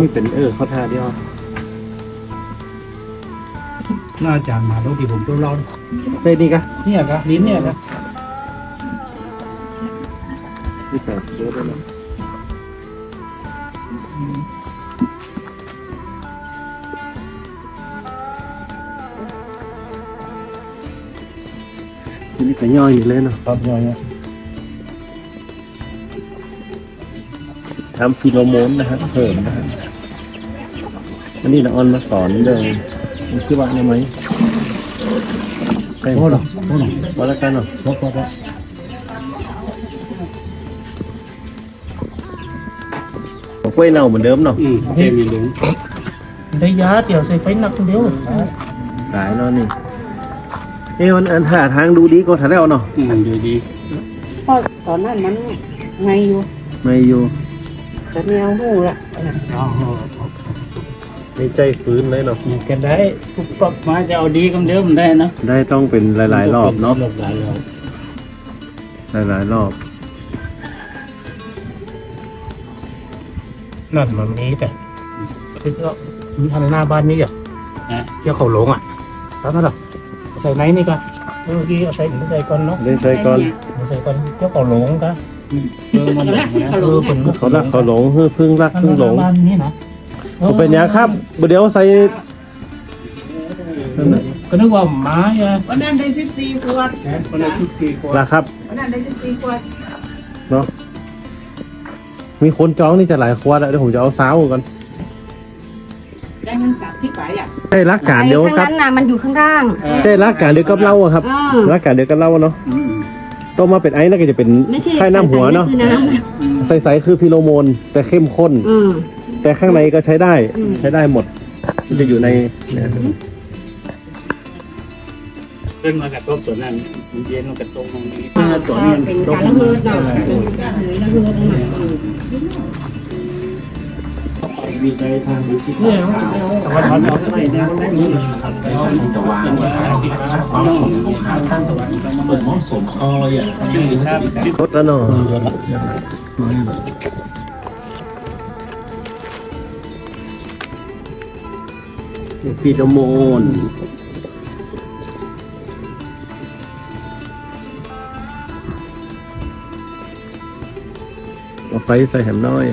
นี่เป็นเออข้อท่าเดียวน่าจานมาแล้วที่ผมตัวร้อนใจดีกะเนี่ยครับลิ้นเนี่ยครับนี่แต่เยอะด้วยนะนี่ก็ย่อยอยู่เลยเนาะครับย่อยเนี่ยทำฟิโลโมนนะครับเพิ่มนะครับ วันนี้นะออนมาสอนเลยมีชื่อว่าอะไรไหมใช่โอ้หรอโอ้หรอว่าแล้วกันเนาะพอพอพอกล้วยเน่าเหมือนเดิมเนาะอืมเทมีเหลืองได้ยาเดี๋ยวใส่ไฟหนักคนเดียวขายเนาะนี่เอ้วันอันหาทางดูดีก็ถ่ายแล้วเนาะอืมดีดีเพราะตอนนั้นมันไงอยู่ไม่อยู่แต่แนวหูละอ๋อ ในใจฟื้นเลยเนาะอย่างกันได้ปุ๊บปั๊บมาจะเอาดีกันเดิมได้นะได้ต้องเป็นหลาย ๆ รอบเนาะหลายรอบหลายๆรอบนั่นมันมีแต่คือก็มีอะไรหน้าบ้านนี่อะนะเที่ยวเขาหลงอะตอนนั้นหรอใส่ไหนนี่ก็เมื่อกี้เอาใส่หรือใส่ก่อนเนาะเล่นใส่ก่อนเอาใส่ก่อนเที่ยวเขาหลงก็เออมันหลงนะเออเป็นเขารักเขาหลงเฮ้อพึ่งรักพึ่งหลงบ้านนี้นะ เขาเป็นยังครับเดี๋ยวใส่ก็นึกว่าหมาอะวันนั้นได้สิบสี่ขวดคนละสิบสี่คนละครับวันนั้นได้สิบสี่ขวดเนาะมีคนจองนี่จะหลายควดอะเดี๋ยวผมจะเอาสาวกันได้เงินสามสิบใบอะใช่รักการเดียวไอ้ครัข้างบนั้นน่ะมันอยู่ข้างล่าง ใช่รักการเดียวกับเราอะครับอ่า รักการเดียวกับเราเนาะอืมต้มมาเป็นไอ้นั่นก็จะเป็นไม่ใช่ไข่น้ำหัวเนาะใส่ๆคือน้อืมใสๆคือฟิโลโมนแต่เข้มข้นำอืม แต่ข้างในก็ใช้ได้อืมใช้ได้หมดมันจะอยู่ในเนี่ยขึ้นมากับโต๊ะตัวนั้นมันเย็นมันกับตรงตรงนี้อ่าตัวใช่นี้เป็นการละเมิดเนาะเป็นการละเมิดนั่นน่ะอืมดีใจทางดิจิทัลแต่ว่าเขาเอาไปเนี่ยมันได้เงินจะวางตั้งสวัสดิการเปิดห้องสมคออย่างชื่อครับลดแล้วเนาะ ฟิโลโมนเอาไฟใส่แหมน้อย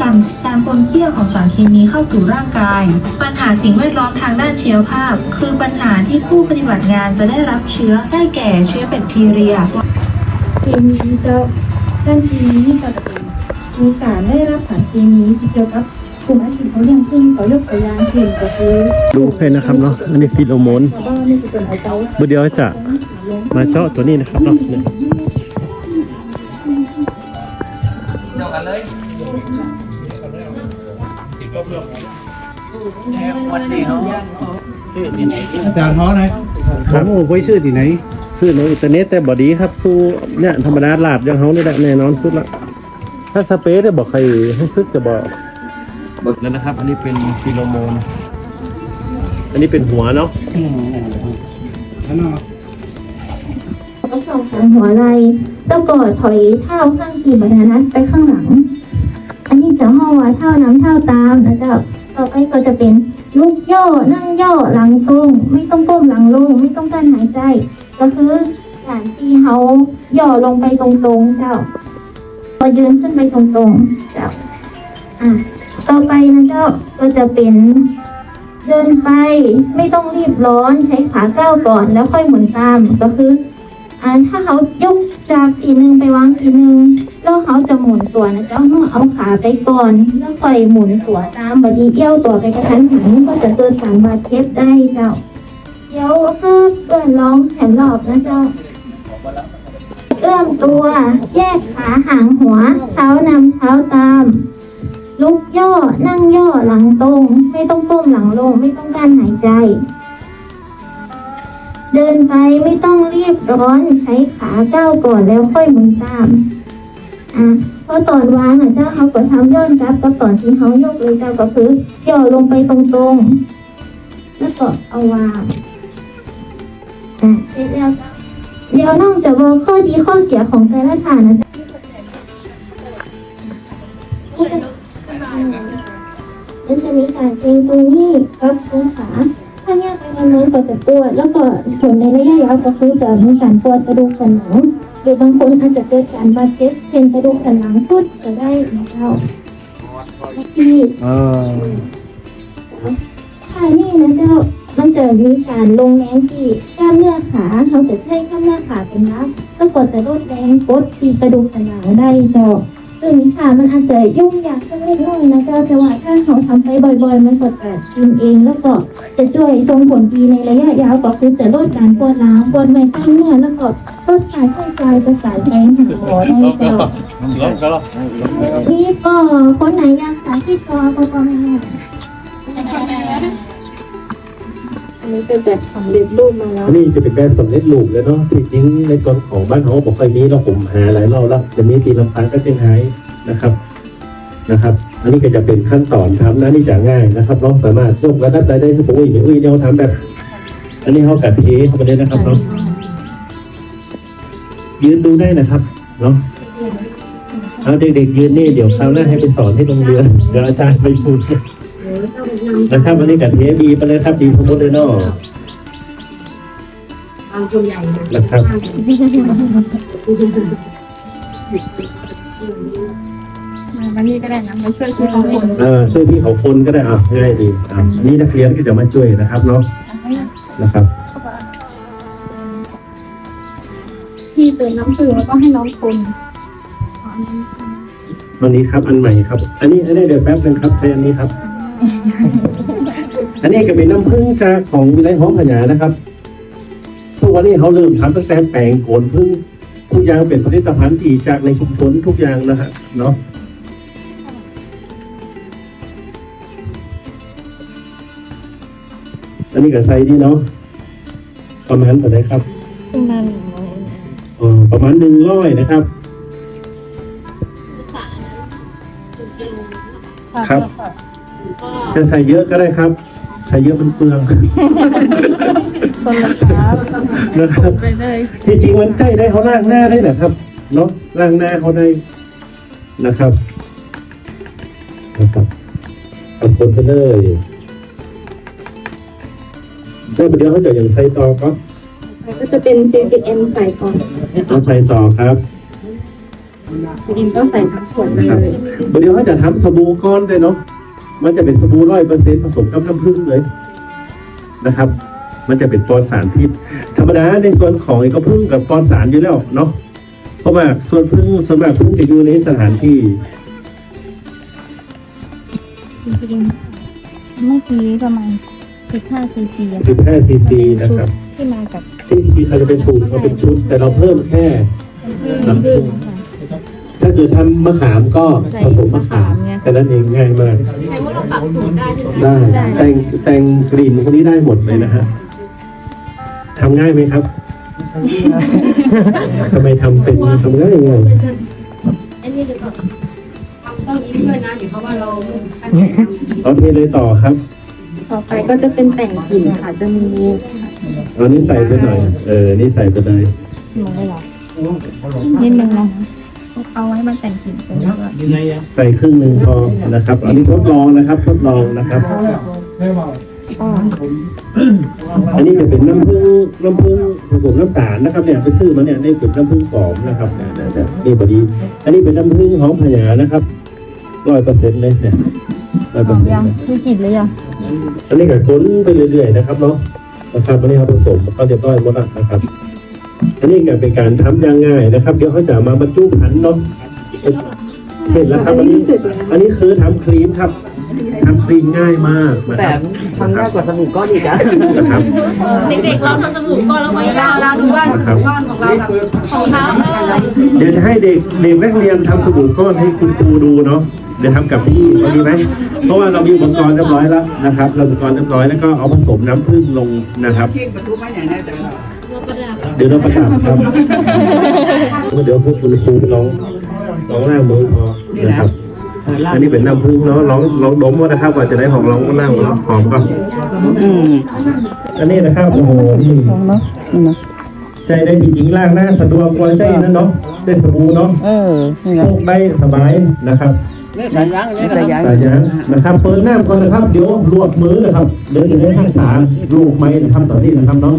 การการปนเปื้อนของสารเคมีเข้าสู่ร่างกาย ปัญหาสิ่งแวดล้อมทางด้านชีวภาพ คือปัญหาที่ผู้ปฏิบัติงานจะได้รับเชื้อได้แก่เชื้อแบคทีเรียเคมีเจ้าด้านเคมีนี่ก็จะเป็นมีการได้รับสารเคมีที่เกี่ยวกับก ลุ่มอาชีพเขาเลี้ยงพึ่งต่อยกตัวอย่างเช่นก็คือดูให้นะครับเนาะอันนี้ฟิโลโมนแล้วก็นี่คือเป็นไอเต้าเดี๋ยวจะมาเจาะตัวนี้นะครับเนาะเนี่ยชื่อที่ไหนอาจารย์เขาไหนครับโอ้ไว้ชื่อที่ไหนซื้อในอินเทอร์เน็ตแต่บอดีครับสู้เนี่ยธรรมดาลาดอยังเฮานี่แหละแน่นอนสุดละถ้าสเปซได้บอกใครให้ซึกจะบอก แล้วนะครับ อันนี้เป็นฟิโลโมน อันนี้เป็นหัวเนาะอืมนั่นเนาะก็สองสันหัวไหล่แล้วก็ถอยเท้าข้างกีบรรทัดไปข้างหลัง อันนี้จะห้อว่าเท้าน้ำเท้าตามนะเจ้าต่อไปก็จะเป็นลุกย่อนั่งย่อหลังตรงไม่ต้องก้มหลังลง ไม่ต้องการหายใจ ก็คือการที่เขาย่อลงไปตรงๆเจ้าพอยืนขึ้นไปตรงๆเจ้าอะ ต่อไปนะเจ้าก็จะเป็นเดินไปไม่ต้องรีบร้อนใช้ขาก้าวก่อนแล้วค่อยหมุนตามก็คืออ่าถ้าเขายกจากทีนึงไปวางทีนึงแล้วเขาจะหมุนตัวนะเจ้าเมื่อเอาขาไปก่อนแล้วค่อยหมุนตัวตามบดีเอี้ยวตัวไปกระทันหันก็จะเกิดการบาดเจ็บได้เจ้าเดี๋ยวก็คือเกินร้องแผ่นรอบนะเจ้าเอื้อมตัว แยกขาห่างหัว เท้านำเท้าตาม ลุกย่อ นั่งย่อหลังตรง ไม่ต้องก้มหลังลง ไม่ต้องการหายใจ เดินไปไม่ต้องรีบร้อนใช้ขาก้าวก่อนแล้วค่อยหมุนตามอะเพราะตอนวางอะเจ้าเขาก็ทำย้อนกลับกับตอนที่เขายกเลยเจ้าก็คือย่อลงไปตรงๆแล้วก็เอาวางอะเสร็จแล้วเจ้าเดี๋ยวน้องจะบอกข้อดีข้อเสียของแต่ละฐานนะจ๊ะ มันจะมีสารเกรงตรงนี้ครับตรงขาถ้าแยกไปนานๆก็จะปวด แล้วก็ผลในระยะยาวก็คือจะมีการปวดกระดูกสันหลังหรือบางคนอาจจะเกิดการบาดเจ็บเช่นกระดูกสันหลังสุดก็ได้นะครับที่อ่าค่ะนี่นะเจ้ามันจะมีการลงแรงที่กล้ามเนื้อขาเขาจะใช้กล้ามเนื้อขาเป็นหลักก็กดจะลดแรงกดที่กระดูกสันหลังได้เจ้า ซึ่งค่ะมันอาจจะยุ่งยากสักเล็กน้อยนะเจ้าแต่ว่าถ้าเขาทำไปบ่อย ๆ มันก็จะกินเองแล้วก็จะช่วยส่งผลดีในระยะยาวก็คือจะลดการปวดร้าวปวดในกล้ามเนื้อแล้วก็ลดการใช้จ่ายจะสายแพงหาหมอได้เจ้านี่ก็คนไหนอยากสาธิตก็ก็ก็ไม่ได้อันนี้ เป็นแบบสำเร็จรูปมาแล้วอันนี้จะเป็นแบบสำเร็จรูปเลยเนาะที่จริงในส่วนของบ้านเขาบอกเคยมีเราผมหาหลายรอบแล้วจะมีตีลำปางก็จะหายนะครับนะครับ อันนี้ก็จะเป็นขั้นตอนทำนะนี่จะง่ายนะครับน้องสามารถยกระดับรายได้ที่ผมอุ้ยเนี่ยอุ้ยเนี่ยเขาทำแบบ อันนี้เขากัดเทเข้าไปเลยนะครับเนาะยืนดูได้นะครับเนาะเอาเด็กๆยืนนี่เดี๋ยวคราวหน้าให้ไปสอนที่โรงเรียนเดี๋ยวอาจารย์ไปพูด นะครับอันนี้กัดเทบีไปเลยครับบีพมุดเลยเนาะทางตัวใหญ่นะนะครับวันนี้ก็ได้นะมาช่วยคุณเขาคนเออช่วยพี่เขาคนก็ได้อะง่ายดีอะอันนี้นักเรียนก็จะมาช่วยนะครับเนาะนะครับพี่เติมน้ำผึ้งแล้วก็ให้น้องคนวันนี้ครับอันใหม่ครับ อันนี้อันนี้เดี๋ยวแป๊บนึงครับใช้อันนี้ครับ อันนี้ก็เป็นน้ำผึ้งจากของวิไลหอมขยานะครับทุกวันนี้เขาเริ่มทำตั้งแต่แปลงโขนผึ้งทุกอย่างเป็นผลิตภัณฑ์ที่จากในชุมชนทุกอย่างนะฮะเนาะอันนี้ก็ใส่ดีเนาะประมาณเท่าไหร่ครับประมาณเออประมาณหนึ่งร้อยนะครับครับ จะใส่เยอะก็ได้ครับ ใส่เยอะมันเปลืองคนละครับนะครับไปเลยที่จริงมันใจได้เขาล่างหน้าได้นะครับเนาะล่างหน้าเขาได้นะครับนะครับเอาคนไปเลยแล้วเดี๋ยวเขาจะอย่างใส่ต่อก็ก็จะเป็น 40m ใส่ก่อนเอาใส่ต่อครับ 40m ก็ใส่ทั้งขวดเลนะครับยเดี๋ยวเขาจะทำสบู่ก้อนด้วยเนาะ มันจะเป็นสบู่ร้อยเปอร์เซ็นต์ผสมกับน้ำผึ้งเลยนะครับ มันจะเป็นปลอดสารพิษ ธรรมดาในส่วนของเอกพึ่งกับปลอดสารอยู่แล้วเนาะเพราะว่าส่วนพึ่งส่วนมากพึ่งจะอยู่ในสถานที่จริงๆเมื่อกี้ประมาณ15ซีซีอะ15ซีซีนะครับ ที่มากับที่ที่เขาจะเป็นสูตรเขาเป็นชุด แต่เราเพิ่มแค่น้ำผึ้ง ถ้าเกิดทำมะขามก็ผสมมะขามแค่นั้นเองง่ายมากได้แต่งแต่งกลิ่นพวกนี้ได้หมดเลยนะฮะทำง่ายไหมครับทำไมทำเป็นทำง่ายยังไงอันนี้เดี๋ยวก่อนทำต้นนี้ด้วยนะเดี๋ยวเพราะว่าเราเอาเทเลยต่อครับ ต่อไปก็จะเป็นแต่งกลิ่นค่ะจะมีเอานี่ใส่ไปหน่อย เออนี่ใส่ไปเลยหนูเลยเหรอนิดนึงนะ เอาไว้มันแต่งกลิ่นไปแล้วก็ใส่ครึ่งหนึ่งพอนะครับ อันนี้ทดลองนะครับ ทดลองนะครับ อันนี้จะเป็นน้ำผึ้งน้ำผึ้งผสมน้ำตาลนะครับเนี่ยไปซื้อมาเนี่ยนี่เป็นน้ำผึ้งปลอมนะครับเนี่ยเนี่ยเนี่ยนี่พอดี อันนี้เป็นน้ำผึ้งหอมพญานะครับร้อยเปอร์เซ็นต์เลยเนี่ยร้อยเปอร์เซ็นยังต์คือกลิ่นเลยยังอันนี้ก็ค้นไปเรื่อยๆนะครับเนาะนะครับอันนี้เขาผสมเขาเรียบร้อยหมดแล้วนะครับ อันนี้ก็เป็นการทำอย่างง่ายนะครับ เดี๋ยวเขาจะมาบรรจุพันธุ์เนาะเสร็จแล้วครับอันนี้อันนี้คือทำครีมครับทำครีมง่ายมากนะคแต่รับทำง่ายกว่าสบู่ก้อนอีกอะนะครับเด็กๆเราทำสบู่ก่อนแล้วไว้เราเราดูว่าสบู่ก้อนของเรากับของเขาเดี๋ยวจะให้เด็กเด็กนักเรียนทำสบู่ก้อนให้คุณครูดูเนาะ เดี๋ยวทำกับพี่พอดีไหมเพราะว่าเรามีอุปกรณ์เรียบร้อยแล้วนะครับ เรามีอุปกรณ์เรียบร้อยแล้วก็เอาผสมน้ำผึ้งลงนะครับเข่งประตูมาอย่างไรแต่เราเดี๋ยวเราประดับครับเดี๋ยวพวกคุณครูลองลองล่างมือพอนะครับเออลาอันนี้เป็นน้ำผึ้งเนาะลองลองดมว่านะครับว่าจะได้หอมลองล่างลองหอมก่อนอืมอันนี้นะครับโอ้โหนี่ใจได้จริงๆล่างหน้าสะดวกกว่าใจนั่นเนาะใจสบู่เนาะเออนี่พนะกได้สบายนะครับ ใส่ยังใส่ยังสายยางนะครับเปิดหน้าก่อนนะครับเดี๋ยวรวบมือนะครับเดี๋ยวจะได้ให้สารลูกไม้นะครับตอนนี้นะครับเนาะ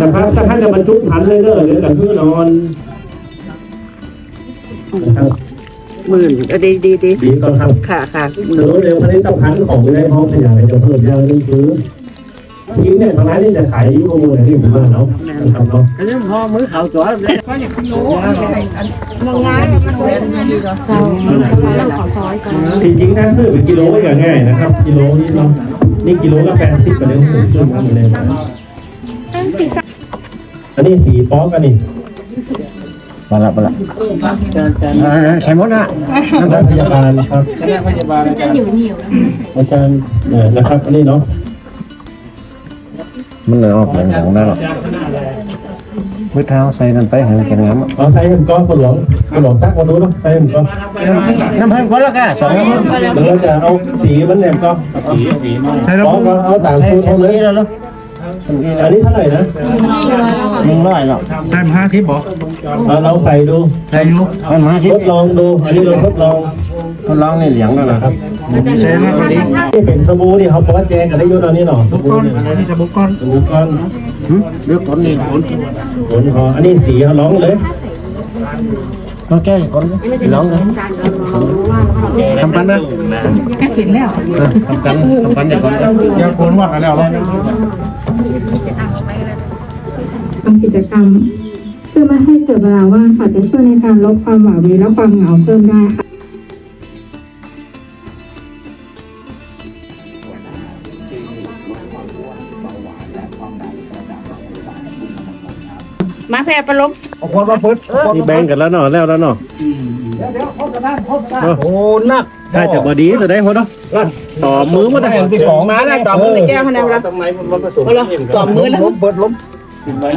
นะครับถ้าท่านจะบรรจุพันเลยเด้อเดี๋ยวจะคือนอนนะครับหมื่นดีดีดีดีก่อนครับค่ะค่ะเสริมเร็วผลิตภัณฑ์ของในห้องขยายจะเพิ่มอย่างหนึงคือ ทีมเนี่ยทางร้านนี่จะขายยูโรเนี่ยที่ผมว่าเนาะนะครับเนาะเรื่องพอมือเขาจ่อเลยจริงๆถ้าซื้อเป็นกิโลก็อย่างง่ายนะครับ กิโลนี่เนาะนี่กิโลละแปดสิบกว่าเดือนผมซื้อมาเลยอันนี้สีป๊อกกันนี่มาละมาละใส่หมดนะน้ำตาลพยาบาลครับจะเหนียวเหนียวๆแล้วอาจารย์เอ่อนะครับอันนี้เนาะ มันเลยออกหลังๆได้หรอมือเท้าใส่นั่นไปให้มันแข็งแรงเอาใส่ hem ก้อนปลวงปลวงซักมาดูเนาะใส่ hem ก้อนน้ำเพิ่มคนละแค่สองน้ำเพิ่มแล้วจะเอาสีมันเนี่ยก็สีสีน้อยใส่ป๊อกก็เอาตามใส่สูตรใส่เขาเลยนี้แล้วเหรออันนี้เท่าไหร่นะหนึ่งร้อยหรอใช่ห้าสิบบ่เราลองใส่ดูใส่อยู่มันมาสิทดลองดูอันนี้เราทดลองทดลองในเหลียงแล้วนะนะครับ ใช่ไหมนี่เป็นสบู่นี่เขาบอกว่าแจงกันได้เยอะตอนนี้เนาะสบู่เนี่ยนี่สบุกก้อนสบู่ก้อนเลือกคนนี่คนผลพออันนี้สีเขาร้องเลยก็แก้คนลองเลยทำปันนะทำปันทำปันเดี๋ยวก่อนยาโคนวัดอะไรแล้วทำกิจกรรมเพื่อไม่ให้เกิดเวลาว่างค่ะจะช่วยในการลดความหวาดหวั่นและความเหงาเพิ่มได้ค่ะ มาแพร่ประลบคนมาพุทธนี่แบ่งกันแล้วเนาะแล้วแล้วเนาะโอ้นักถ้าจะบอดีจะได้คนเนาะต่อมือมาได้ของมาแล้วต่อมือในแก้วให้นะทำไมมันผสมต่อมือแล้ว เปิดลมกินไว้